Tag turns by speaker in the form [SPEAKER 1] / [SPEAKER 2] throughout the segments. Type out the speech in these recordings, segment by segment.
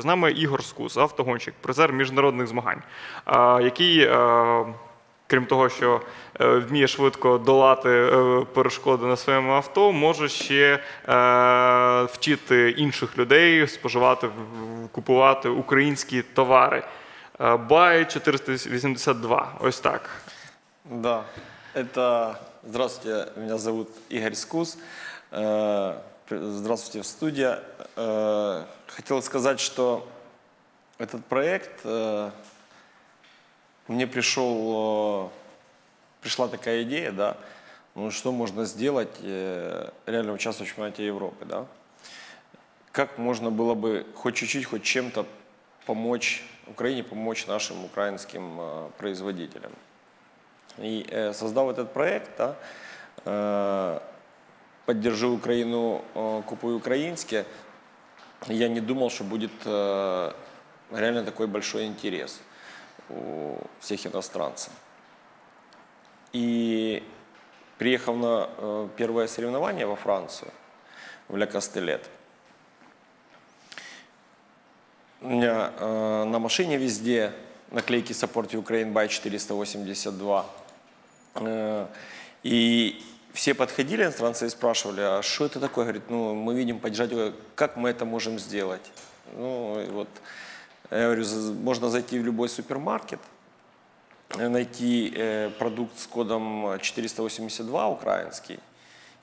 [SPEAKER 1] З нами Ігор Скус, автогонщик, призер міжнародних змагань, який, е, крім того, що е, вміє швидко долати е, перешкоди на своєму авто, може ще вчити інших людей споживати, купувати українські товари. Бай 482. Ось так.
[SPEAKER 2] Да, это... Здравствуйте, меня зовут Игорь Скус. Здравствуйте в студии. Э, Хотел сказать, что этот проект э, мне пришел, э, пришла такая идея, да, ну что можно сделать, реально участвовать в чемпионате Европы, да. Как можно было бы хоть чуть-чуть, хоть чем-то помочь Украине, помочь нашим украинским производителям. И создав этот проект, да, «Поддержи Украину, э, купуй украинские», я не думал, что будет э, реально такой большой интерес у всех иностранцев. И приехав на э, первое соревнование во Францию, в Ля Кастелет, у меня э, на машине везде наклейки Support Ukraine by 482. Э, и все подходили иностранцы и спрашивали, а что это такое? Говорит, ну, мы видим поддержать, как мы это можем сделать? Ну, вот, я говорю, можно зайти в любой супермаркет, э, найти э, продукт с кодом 482 украинский,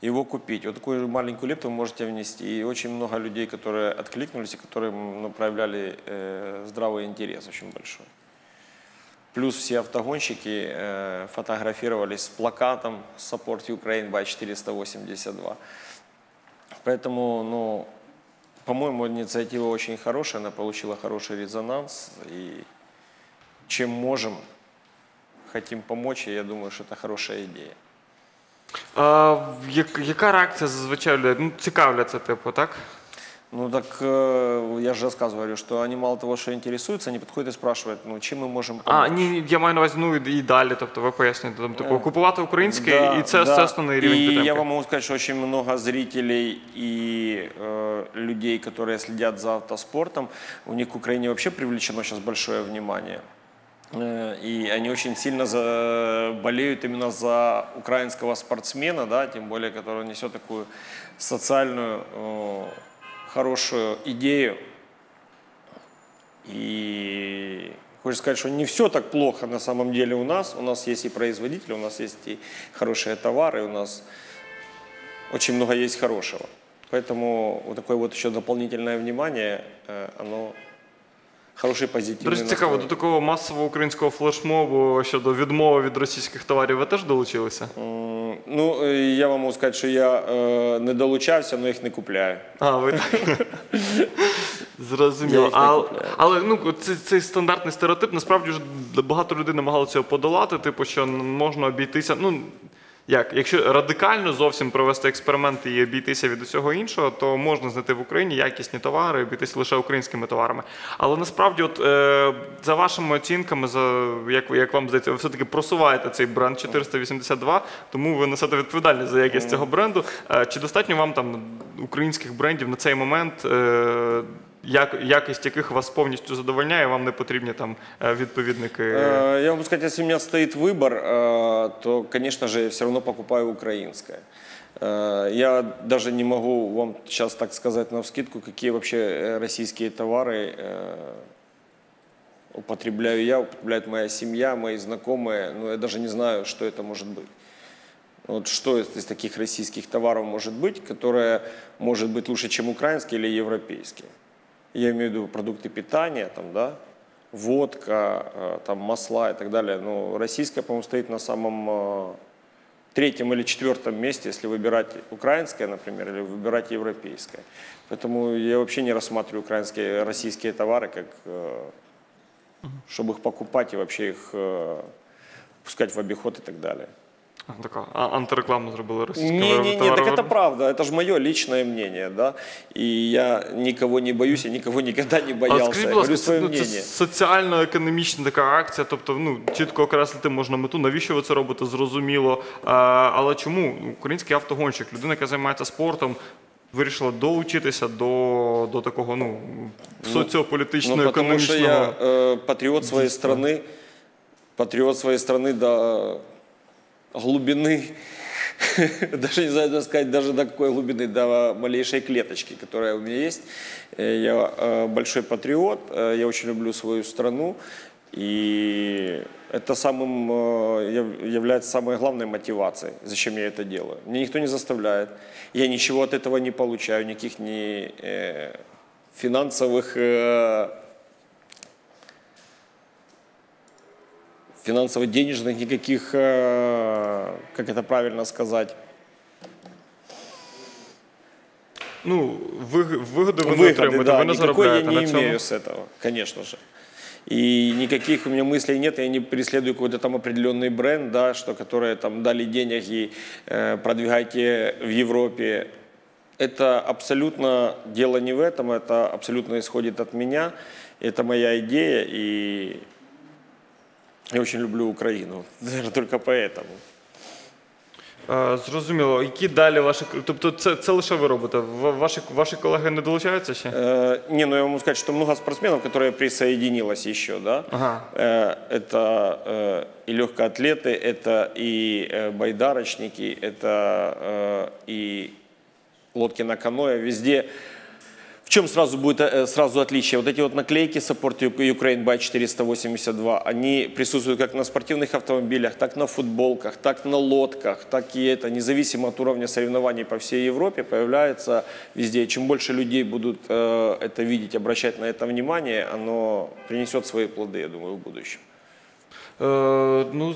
[SPEAKER 2] его купить. Вот такую маленькую лепту вы можете внести. И очень много людей, которые откликнулись и которые ну, проявляли э, здравый интерес очень большой. Плюс все автогонщики э, фотографировались с плакатом Support Ukraine by 482. Поэтому, ну, по-моему, инициатива очень хорошая, она получила хороший резонанс. И чем можем, хотим помочь, и я думаю, что это хорошая идея.
[SPEAKER 1] А, як- яка реакція зазвичай людей? Ну, цікавляться, типу, так?
[SPEAKER 2] Ну так э, я же рассказываю, говорю, что они мало того, что интересуются, они подходят и спрашивают, ну чем мы можем помочь.
[SPEAKER 1] А, ні, ні, я маю на увазі, ну і і далі. Тобто ви пояснюєте, там, типу,
[SPEAKER 2] Е,
[SPEAKER 1] купувати українське,
[SPEAKER 2] Да,
[SPEAKER 1] і це
[SPEAKER 2] да.
[SPEAKER 1] основний рівень
[SPEAKER 2] И
[SPEAKER 1] підтримки.
[SPEAKER 2] я вам могу сказать, что очень много зрителей и э, людей, которые следят за автоспортом, у них к Украине вообще привлечено сейчас большое внимание. Э, И они очень сильно за- болеют именно за украинского спортсмена, да, тем более, который несет такую социальную э, хорошую идею. И хочется сказать, что не все так плохо на самом деле у нас. У нас есть и производители, у нас есть и хорошие товары, у нас очень много есть хорошего. Поэтому вот такое вот еще дополнительное внимание, э, оно хороший
[SPEAKER 1] До
[SPEAKER 2] позитивный
[SPEAKER 1] речі, цікаво, до
[SPEAKER 2] настрой.
[SPEAKER 1] такого масового українського флешмобу щодо відмови від російських товарів ви теж долучилися?
[SPEAKER 2] Ну, э, я вам можу сказати, що я е, не долучався, але їх не купляю.
[SPEAKER 1] А, ви так.
[SPEAKER 2] Я
[SPEAKER 1] Зрозуміло.
[SPEAKER 2] їх не
[SPEAKER 1] А,
[SPEAKER 2] купляю.
[SPEAKER 1] але ну, цей, цей стандартний стереотип, насправді ж багато людей намагалися подолати, типу, що можна обійтися. Ну, як, якщо радикально зовсім провести експерименти і обійтися від усього іншого, то можна знайти в Україні якісні товари, обійтися лише українськими товарами. Але насправді, от е, за вашими оцінками, за як, як вам здається, ви все-таки просуваєте цей бренд 482, тому ви несете відповідальність за якість цього бренду. Е, чи достатньо вам там українських брендів на цей момент? Е, як, якість яких вас повністю задовольняє, вам не потрібні там е, відповідники.
[SPEAKER 2] Э, Я могу сказать, если у меня стоит выбор, э, то, конечно же, я все равно покупаю украинское. Э, Я даже не могу вам сейчас так сказать на вскидку, какие вообще э, российские товары э, употребляю я, употребляет моя семья, мои знакомые. Но я даже не знаю, что это может быть. Вот что из из таких российских товаров может быть, которое может быть лучше, чем украинские или европейские? Я имею в виду продукты питания, там, да, водка, э, там, масла и так далее. Но российская, по-моему, стоит на самом э, третьем или четвертом месте, если выбирать украинское, например, или выбирать европейское. Поэтому я вообще не рассматриваю украинские, российские товары как, э, чтобы их покупать и вообще их пускать в обиход и так далее.
[SPEAKER 1] Така а- антирекламу зробили російськими
[SPEAKER 2] Не, не, не, так
[SPEAKER 1] товаровиробниками.
[SPEAKER 2] это правда, это же мое личное мнение, да, и я никого не боюсь, я никого никогда не
[SPEAKER 1] А
[SPEAKER 2] боялся,
[SPEAKER 1] скажіть,
[SPEAKER 2] я
[SPEAKER 1] будь
[SPEAKER 2] говорю
[SPEAKER 1] ласка,
[SPEAKER 2] свое
[SPEAKER 1] це, ну, це
[SPEAKER 2] мнение.
[SPEAKER 1] соціально-економічна така акція, тобто ну, чітко окреслити можна мету, навіщо ви це робите, зрозуміло. А, але чому український автогонщик, людина, яка займається спортом, вирішила долучитися до, до такого ну, соціополітичного,
[SPEAKER 2] Ну, потому что
[SPEAKER 1] економічного.
[SPEAKER 2] я э, патриот своей страны, патриот своей страны до глубины, даже не знаю, сказать, даже до какой глубины, до малейшей клеточки, которая у меня есть. Э, Я э, большой патриот, э, я очень люблю свою страну, и это самым, яв- является самой главной мотивацией, зачем я это делаю. Мне никто не заставляет, я ничего от этого не получаю, никаких ни финансовых финансово-денежных никаких, э, как это правильно сказать,
[SPEAKER 1] Ну, вигоди ви не
[SPEAKER 2] выгоды,
[SPEAKER 1] отримуєте,
[SPEAKER 2] да,
[SPEAKER 1] ви не
[SPEAKER 2] никакой я не
[SPEAKER 1] на
[SPEAKER 2] имею с этого, конечно же. И никаких у меня мыслей нет, я не преследую какой-то там определенный бренд, да, что которые там дали денег и э, продвигайте в Европе. Это абсолютно дело не в этом, это абсолютно исходит от меня, это моя идея, и я очень люблю Украину, наверное, только поэтому.
[SPEAKER 1] Е, Зрозуміло. Які далі ваші тобто це, це лише ви робите? В- Ваші, ваші колеги не долучаються ще?
[SPEAKER 2] Э, не, ну я вам могу сказать, что много спортсменов, которые присоединилось еще, да.
[SPEAKER 1] Ага.
[SPEAKER 2] Э, это э, и легкоатлеты, это и э, байдарочники, это э, и лодки на каноэ. Везде. В чем сразу будет э, сразу отличие? Вот эти вот наклейки Support Ukraine by 482, они присутствуют как на спортивных автомобилях, так на футболках, так на лодках, так и это, независимо от уровня соревнований по всей Европе, появляется везде. Чем больше людей будут э, это видеть, обращать на это внимание, оно принесет свои плоды, я думаю, в будущем.
[SPEAKER 1] Е, ну,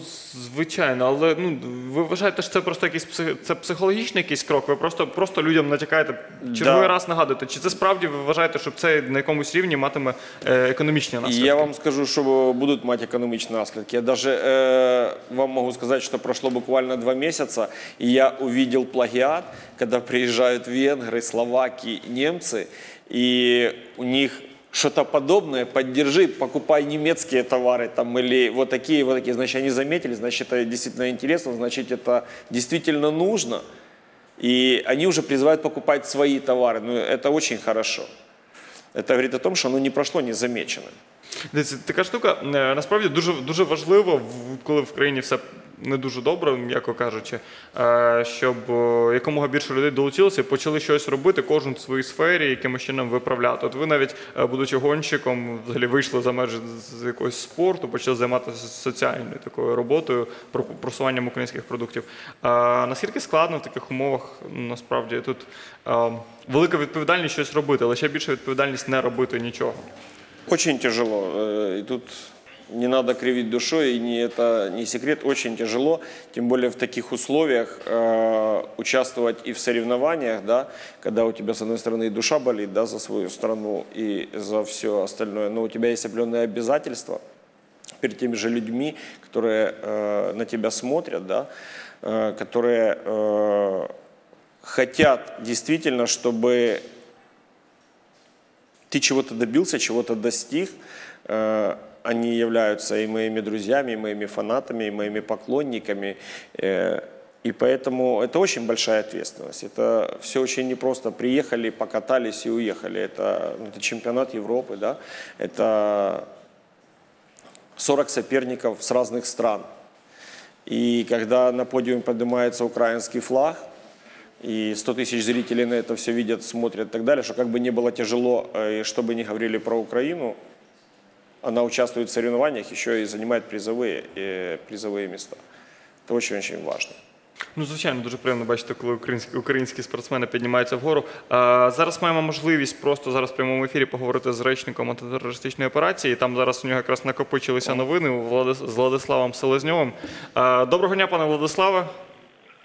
[SPEAKER 1] звичайно, але ну, ви вважаєте, що це просто якийсь псих... це психологічний якийсь крок? Ви просто, просто людям натякаєте, черговий
[SPEAKER 2] Да.
[SPEAKER 1] раз нагадуєте, чи це справді ви вважаєте, що це на якомусь рівні матиме е, економічні
[SPEAKER 2] И
[SPEAKER 1] наслідки?
[SPEAKER 2] я вам скажу, что будут мать экономичные наследки. Я даже э, вам могу сказать, что прошло буквально два месяца, и я увидел плагиат, когда приезжают венгры, словаки, немцы, и у них что-то подобное, поддержи, покупай немецкие товары там или вот такие, вот такие. Значит, они заметили, значит, это действительно интересно, значит, это действительно нужно. И они уже призывают покупать свои товары. Ну, это очень хорошо. Это говорит о том, что оно не прошло незамеченным.
[SPEAKER 1] Така штука е, насправді дуже, дуже важливо, коли в країні все не дуже добре, м'яко кажучи, е, щоб е, якомога більше людей долучилося почали щось робити, кожен в своїй сфері, якимось чином виправляти. От ви навіть, будучи гонщиком, взагалі вийшли за межі з якогось спорту, почали займатися соціальною такою роботою, про- просуванням українських продуктів. Наскільки складно в таких умовах насправді тут велика відповідальність щось робити, але ще більша відповідальність не робити нічого.
[SPEAKER 2] Очень тяжело. э, И тут не надо кривить душой, и не, это не секрет, очень тяжело, тем более в таких условиях э, участвовать и в соревнованиях, да, когда у тебя, с одной стороны, и душа болит да, за свою страну и за все остальное, но у тебя есть определенные обязательства перед теми же людьми, которые э, на тебя смотрят, да, э, которые э, хотят действительно, чтобы ты чего-то добился, чего-то достиг, э, они являются и моими друзьями, и моими фанатами, и моими поклонниками. э, И поэтому это очень большая ответственность. Это все очень непросто. Приехали, покатались и уехали. Это, ну, это чемпионат Европы, да? Это 40 соперников с разных стран. И когда на подиуме поднимается украинский флаг, и 100 тысяч зрителей на это все видят, смотрят и так далее, что как бы не было тяжело, э, и что бы ни говорили про Украину, она участвует в соревнованиях, еще и занимает призовые, э, призовые места. Это очень-очень важно.
[SPEAKER 1] Ну, звичайно, дуже приємно бачити, коли українські, українські спортсмени піднімаються вгору. А, зараз маємо можливість просто зараз в прямому ефірі поговорити з речником антитерористичної операції. Там зараз у нього якраз накопичилися новини у Владис- з Владиславом Селезньовим. А, доброго дня, пане Владиславе.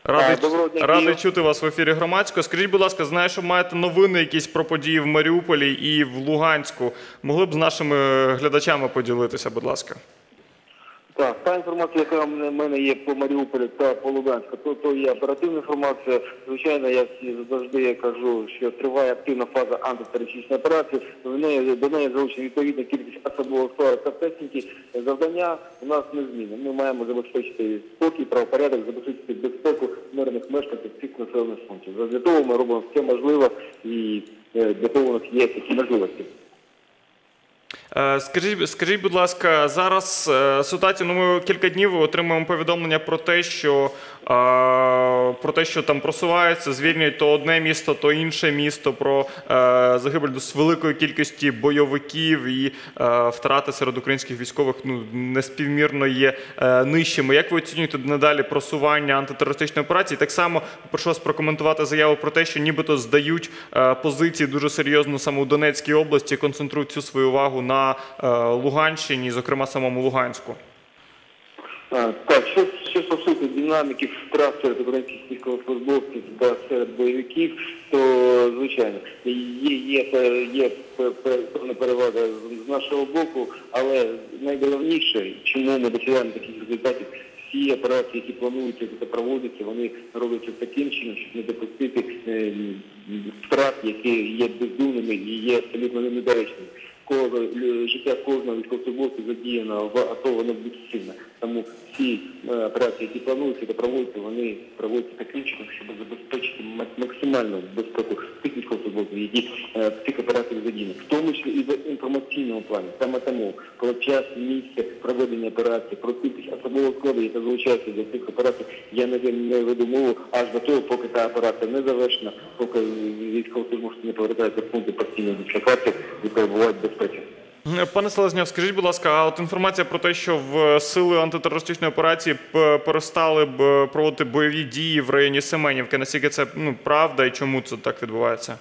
[SPEAKER 1] Радий,
[SPEAKER 3] доброго дня,
[SPEAKER 1] радий чути вас в ефірі громадського. Скажіть, будь ласка, знаю, що маєте новини якісь про події в Маріуполі і в Луганську. Могли б з нашими глядачами поділитися, будь ласка.
[SPEAKER 3] Так, та інформація, яка в мене- є по Маріуполю та по Луганську, то, то є оперативна інформація. Звичайно, я завжди я кажу, що триває активна фаза антитерористичної операції. В неї до неї залучена відповідна кількість особового складу та техніки. Завдання у нас не зміни. Ми маємо забезпечити спокій, правопорядок, забезпечити безпеку мирних мешканців цих населених пунктів. Для того ми робимо все можливе і е, для того у нас є такі можливості.
[SPEAKER 1] Е, Скажіть, скажіть, будь ласка, зараз е, ситуація. Ну, ми кілька днів отримуємо повідомлення про те, що е, про те, що там просуваються, звільнюють то одне місто, то інше місто, про загибель досить великої кількості бойовиків і втрати серед українських військових ну неспівмірно є нижчими. Як ви оцінюєте надалі просування антитерористичної операції? Так само прошу вас прокоментувати заяву про те, що нібито здають позиції дуже серйозно саме у Донецькій області, концентрують всю свою увагу на е, Луганщині, зокрема самому Луганську.
[SPEAKER 3] Так, що, що стосується динаміки втрат серед українських військовослужбовців та серед бойовиків, то звичайно є, є, є пе- пе- певна перевага з- з нашого боку, але найголовніше, чому ми досягаємо таких результатів, всі операції, які плануються та проводяться, вони робляться таким чином, щоб не допустити е, втрат, які є бездумними і є абсолютно недоречними. Кого життя кожного військовослужбовця задіяно в АТО, воно безцінне. Тому всі е, операції, які плануються та проводяться, вони проводяться таким щоб забезпечити максимальну безпеку тих військовослужбовців, які е, в цих операціях задіяні, в тому числі і в інформаційному плані. Саме тому про час, місце проведення операції, про кількість особового складу, яка залучається до цих операцій, я не, веду мову аж до того, поки та операція не завершена, поки військовослужбовці не повертаються в пункти постійної дислокації і перебувають в безпеці.
[SPEAKER 1] Пане Селезнєв, скажіть, будь ласка, а от інформація про те, що в сили антитерористичної операції перестали б проводити бойові дії в районі Семенівки. Наскільки це ну правда і чому це так відбувається?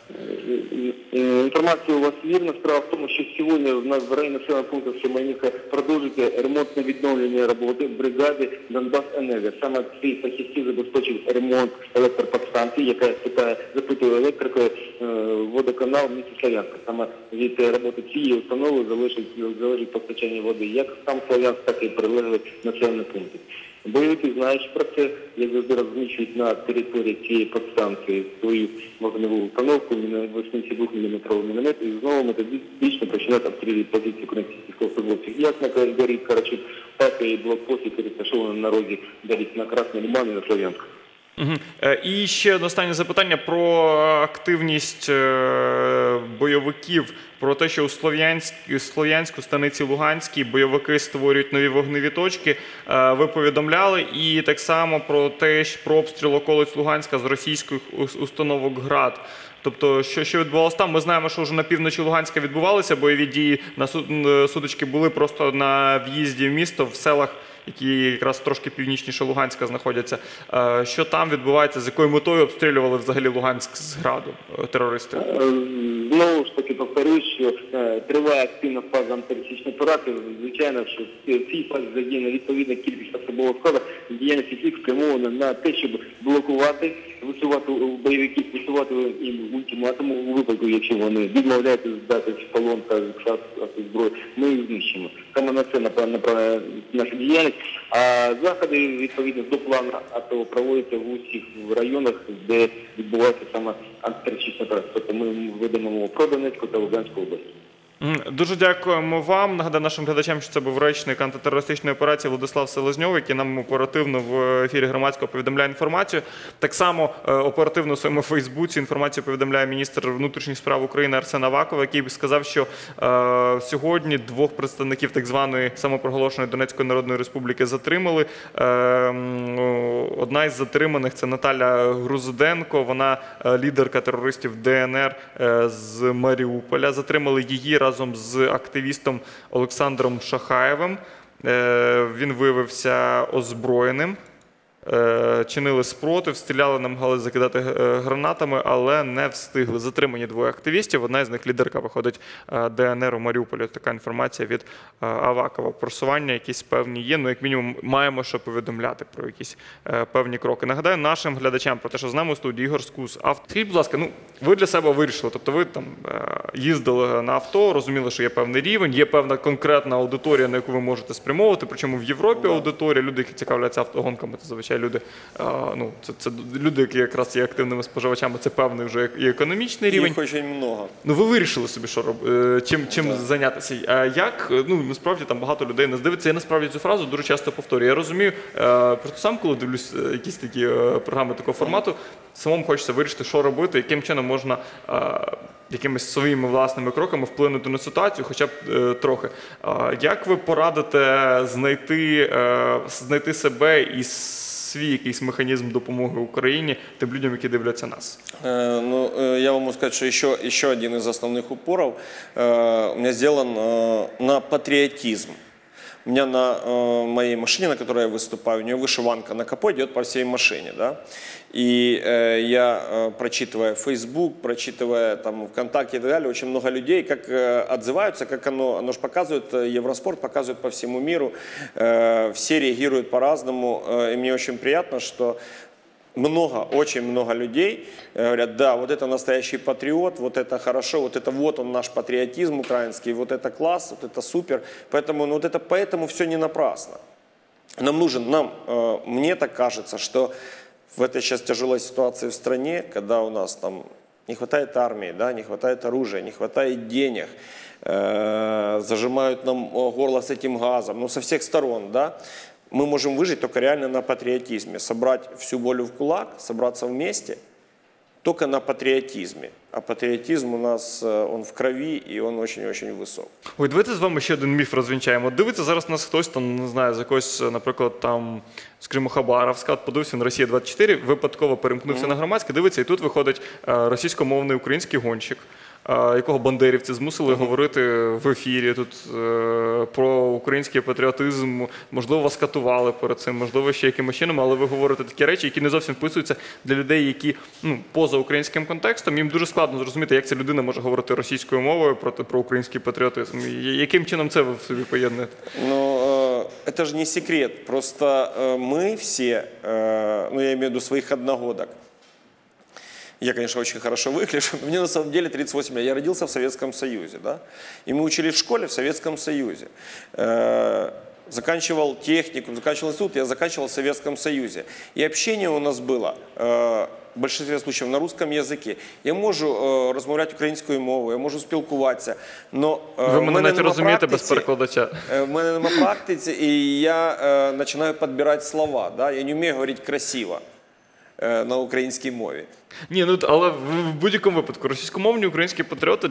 [SPEAKER 3] Е, Інформація у вас вірна. Справа в тому, що сьогодні в нас в районі населеного пункту Семенівка продовжується ремонтне відновлення роботи бригади Донбас Енерго. Саме ці фахівці забезпечують ремонт електроподстанції, яка питає, запитує електрикою е, водоканал місті Славянська. Саме від роботи цієї установи залежить, залежить постачання води як сам Славянськ, так і прилеглих населених пунктів. Бойовики, знаючи про це, як завжди розміщують на території цієї подстанції свою вогневу установку 82 мм міномет і знову методично починають обстрілювати позиції українських військовослужбовців. Як на коридорі Карачук, так і блокпост, який розташований на розі далі на Красний Лиман і на Слов'янськ.
[SPEAKER 1] Е, І ще останнє запитання про активність е, бойовиків, про те, що у Слов'янськ, Слов'янську, станиці Луганській, бойовики створюють нові вогневі точки. Е, Ви повідомляли, і так само про те, про обстріл околиць Луганська з російських установок ГРАД. Тобто, що, що відбувалося там? Ми знаємо, що вже на півночі Луганська відбувалися бойові дії. На су- н- сутички були просто на в'їзді в місто в селах які якраз трошки північніше Луганська знаходяться. Е, Що там відбувається, з якою метою обстрілювали взагалі Луганськ з граду е, терористи?
[SPEAKER 3] Е, Знову ж таки повторюсь, що триває активна фаза антитерористичної операції. Звичайно, що в цій фазі задіяна відповідна кількість особового складу, діяльність яких спрямована на те, щоб блокувати, висувати бойовиків, висувати їм ультиматум у випадку, якщо вони відмовляються здати в полон та відкласти зброю, ми їх знищимо. Саме на це направлена наша діяльність. А заходи відповідно до плану АТО проводяться в усіх районах, де відбувається саме антитерористична операція. Тобто ми ведемо мову про Донецьку та Луганську область.
[SPEAKER 1] Дуже дякуємо вам. Нагадаю нашим глядачам, що це був речник антитерористичної операції Владислав Селезньов, який нам оперативно в ефірі громадського повідомляє інформацію. Так само е, оперативно у своєму Фейсбуці інформацію повідомляє міністр внутрішніх справ України Арсен Аваков, який сказав, що е, сьогодні двох представників так званої самопроголошеної Донецької Народної Республіки затримали. Е, Одна із затриманих це Наталя Грузденко. Вона е, лідерка терористів ДНР е, з Маріуполя. Затримали її разом з активістом Олександром Шахаєвим. Е, Він виявився озброєним. Е, чинили спротив, стріляли, намагалися закидати е, гранатами, але не встигли. Затримані двоє активістів. Одна з них лідерка виходить е, ДНР у Маріуполі. Така інформація від Авакова. Просування якісь певні є. Ну, як мінімум, маємо що повідомляти про якісь певні кроки. Нагадаю нашим глядачам про те, що з нами у студії Ігор Скус. А скажіть, будь ласка, ну ви для себе вирішили. Тобто, ви там їздили на авто, розуміли, що є певний рівень, є певна конкретна аудиторія, на яку ви можете спрямовувати. Причому в Європі аудиторія, люди, які цікавляться автогонками, це зазвичай люди. е, Ну це, це люди, які якраз є активними споживачами. Це певний вже і економічний рівень.
[SPEAKER 2] Их очень много.
[SPEAKER 1] Ну, ви вирішили собі, що роб... е, чим, чим зайнятися. А як е, ну насправді там багато людей не здивиться. Я насправді цю фразу дуже часто повторюю. Я розумію, е, просто сам, коли дивлюсь е, якісь такі е, програми такого формату, самому хочеться вирішити, що робити, яким чином можна. е, Якимись своїми власними кроками вплинути на ситуацію, хоча б е, трохи. А як ви порадите знайти, е, знайти себе і свій якийсь механізм допомоги Україні тим людям, які дивляться нас?
[SPEAKER 2] Э, Ну, э, я вам могу сказать, что еще, еще один из основных упоров э, у меня сделан э, на патриотизм. У меня на э, моей машине, на которой я выступаю, у нее вышиванка на капоте идет по всей машине, да. И э, я, э, прочитывая Facebook, прочитывая там ВКонтакте и так далее, очень много людей как э, отзываются, как оно, оно же показывает, э, Евроспорт показывает по всему миру, э, все реагируют по-разному, э, и мне очень приятно, что много, очень много людей э, говорят, да, вот это настоящий патриот, вот это хорошо, вот это вот он наш патриотизм украинский, вот это класс, вот это супер. Поэтому, ну, вот это, поэтому все не напрасно. Нам нужен, нам, э, мне так кажется, что в этой сейчас тяжелой ситуации в стране, когда у нас там не хватает армии, да, не хватает оружия, не хватает денег, э, зажимают нам э, горло с этим газом, ну, со всех сторон, да, мы можем выжить только реально на патриотизме, собрать всю волю в кулак, собраться вместе, только на патриотизме. А патриотизм у нас, э, он в крови, и он очень-очень высок.
[SPEAKER 1] Ой, давайте з вами ще один міф розвінчаємо. От Дивиться зараз нас хтось там, не знаю, з якогось, наприклад, там, скажімо, Хабаровська, от подивився на Росія 24, випадково перемкнувся на громадське, дивиться, і тут виходить е, російськомовний український гонщик. е, Якого бандерівці змусили говорити в ефірі тут е, про український патріотизм, можливо, вас катували перед цим, можливо, ще якимось чином, але ви говорите такі речі, які не зовсім вписуються для людей, які ну поза українським контекстом. Їм дуже складно зрозуміти, як ця людина може говорити російською мовою проти про український патріотизм. І яким чином це ви в собі поєднуєте?
[SPEAKER 2] Но э, это же не секрет. Просто э, мы все, э, ну я имею в виду своих одногодок, я, конечно, очень хорошо выгляжу, но мне на самом деле 38 лет. Я родился в Советском Союзе, да, и мы учились в школе в Советском Союзе. Э, заканчивал технику, заканчивал институт, я заканчивал в Советском Союзе. И общение у нас было э, в большинстве случаев на русском языке. Я можу э, розмовляти українською мовою, я можу спілкуватися, но е,
[SPEAKER 1] Ви
[SPEAKER 2] в
[SPEAKER 1] мене навіть
[SPEAKER 2] нема
[SPEAKER 1] розумієте без
[SPEAKER 2] практиці-
[SPEAKER 1] перекладача.
[SPEAKER 2] Е, В мене нема практиці, і я е, починаю підбирати слова. Да? Я не вмію говорити красиво е, на українській мові.
[SPEAKER 1] Ні, ну але в, в будь-якому випадку російськомовні українські патріоти.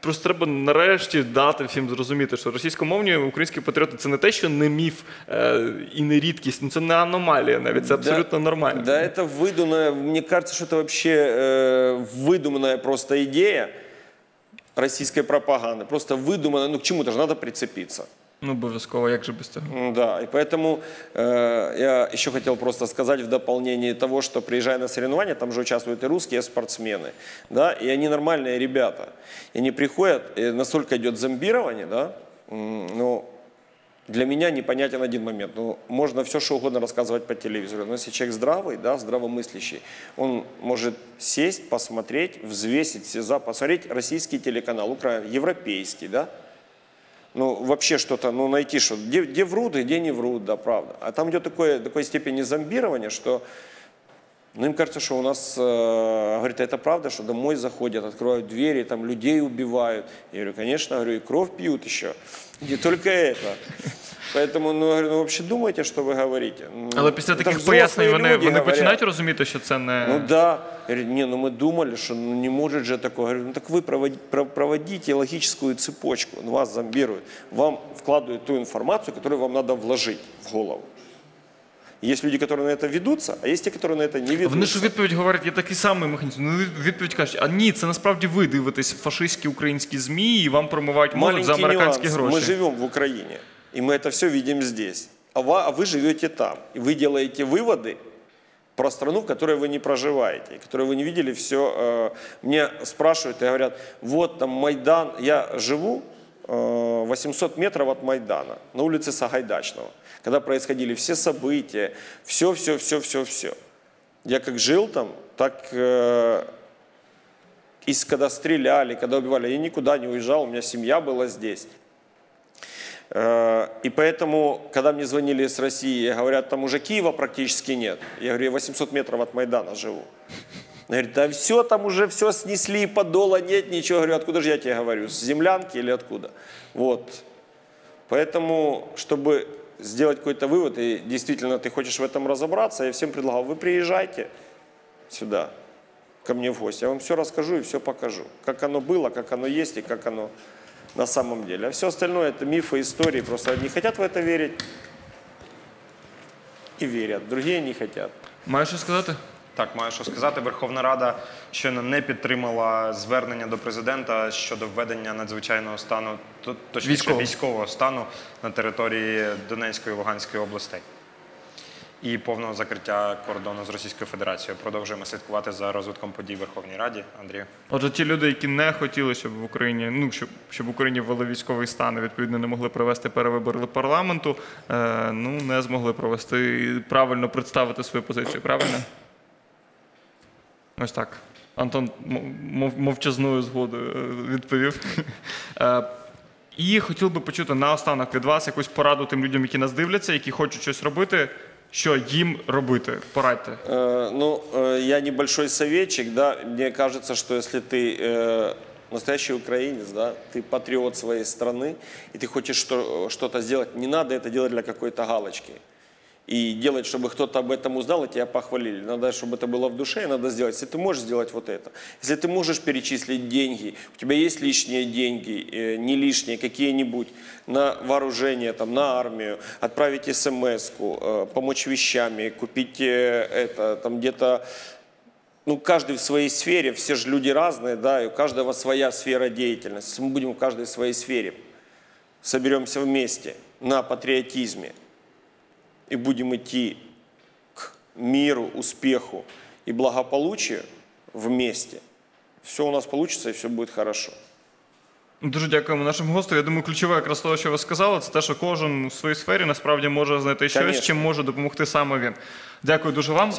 [SPEAKER 1] Просто треба нарешті дати всім зрозуміти, що російськомовні українські патріоти це не те, що не міф е, і не рідкість, ну це не аномалія, навіть це абсолютно нормально.
[SPEAKER 2] Да, это выдуманная, мне кажется, что это вообще э, выдуманная просто идея российской пропаганды. Просто выдуманная, ну к чему-то же надо прицепиться.
[SPEAKER 1] Ну, обов'язково, як же без цього?
[SPEAKER 2] Да, и поэтому я еще хотел просто сказать в дополнение того, что приезжая на соревнования, там же участвуют и русские спортсмены, да, и они нормальные ребята. И они приходят, и настолько идет зомбирование, да, ну, для меня непонятен один момент. Ну, можно все, что угодно рассказывать по телевизору, но если человек здравый, да, здравомыслящий, он может сесть, посмотреть, взвесить все за, посмотреть российский телеканал, украинский, европейский, да, ну, вообще что-то, ну, найти, что, где, где врут и где не врут, да, правда. А там идет такое, такой степени зомбирования, что, ну, им кажется, что у нас, э, говорит, это правда, что домой заходят, открывают двери, там людей убивают. Я говорю, конечно, говорю, и кровь пьют еще, не только это. Поэтому, ну, говорю, ну, вообще думайте, что вы говорите. Ну,
[SPEAKER 1] Але після
[SPEAKER 2] это ж
[SPEAKER 1] таких пояснень
[SPEAKER 2] взрослые
[SPEAKER 1] вони,
[SPEAKER 2] люди
[SPEAKER 1] вони
[SPEAKER 2] говорят.
[SPEAKER 1] починають розуміти, що це не.
[SPEAKER 2] Ну да. Я говорю, не, ну мы думали, что ну, не может же такое. Говорю, ну так вы проводи- про- проводите логическую цепочку, ну, вас зомбируют, вам вкладывают ту информацию, которую вам надо вложить в голову. Есть люди, которые на это ведутся, а есть те, которые на это не ведутся.
[SPEAKER 1] Вони ж у відповідь говорять, є такий самий механізм. Ну, відповідь кажуть, а ні, це насправді ви дивитесь фашистські українські ЗМІ і вам промивають мозок за
[SPEAKER 2] Маленький
[SPEAKER 1] американські
[SPEAKER 2] нюанс.
[SPEAKER 1] гроші.
[SPEAKER 2] Мы живем в Украине, И мы это все видим здесь. а ва- а вы живете там. И вы делаете выводы про страну, в которой вы не проживаете, которую вы не видели все. Мне спрашивают и говорят, вот там Майдан, я живу э, 800 метров от Майдана, на улице Сагайдачного, когда происходили все события, все, все, все, все, все. Я как жил там, так э, и когда стреляли, когда убивали, я никуда не уезжал, у меня семья была здесь. Э, И поэтому, когда мне звонили с России, говорят, там уже Киева практически нет. Я говорю, я 800 метров от Майдана живу. Говорит, да все, там уже все снесли, подола нет, ничего. Говорю, откуда же я тебе говорю, с землянки или откуда? Вот. Поэтому, чтобы сделать какой-то вывод, и действительно ты хочешь в этом разобраться, я всем предлагал, вы приезжайте сюда, ко мне в гости, я вам все расскажу и все покажу. Как оно было, как оно есть и как оно на самом деле. А все остальное это мифы, истории, просто одни хотят в это верить и верят, другие не хотят.
[SPEAKER 1] Маєш що сказати?
[SPEAKER 4] Так, маю що сказати. Верховна Рада щойно не підтримала звернення до президента щодо введення надзвичайного стану, то- точніше
[SPEAKER 1] Військового.
[SPEAKER 4] військового стану на території Донецької і Луганської областей. І повного закриття кордону з Російською Федерацією. Продовжуємо слідкувати за розвитком подій в Верховній Раді. Андрію.
[SPEAKER 1] Отже, ті люди, які не хотіли, щоб в Україні, ну щоб, щоб в Україні ввели військовий стан, і відповідно не могли провести перевибори парламенту, е, ну не змогли провести правильно представити свою позицію. Правильно? Ось так. Антон мовчазною згодою е, відповів. Е, І хотів би почути наостанок від вас якусь пораду тим людям, які нас дивляться, які хочуть щось робити. Що їм робити? Порадьте.
[SPEAKER 2] Э, Ну, э, я небольшой советчик, да, мне кажется, что если ты э, настоящий украинец, да, ты патриот своей страны, и ты хочешь что- что-то сделать, не надо это делать для какой-то галочки. И делать, чтобы кто-то об этом узнал и тебя похвалили. Надо, чтобы это было в душе, и надо сделать. Если ты можешь сделать вот это, если ты можешь перечислить деньги, у тебя есть лишние деньги, э, не лишние, какие-нибудь, на вооружение, там, на армию, отправить смс-ку, э, помочь вещами, купить э, это, там где-то ну, каждый в своей сфере, все же люди разные, да, и у каждого своя сфера деятельности. Мы будем в каждой своей сфере, соберемся вместе на патриотизме и будем идти к миру, успеху и благополучию вместе, все у нас получится и все будет хорошо.
[SPEAKER 1] Дуже дякуємо нашим гостям. Я думаю, ключове якраз того, що ви сказали, це те, що кожен у своїй сфері насправді може знайти щось,
[SPEAKER 2] Конечно.
[SPEAKER 1] чим може допомогти саме він. Дякую дуже вам.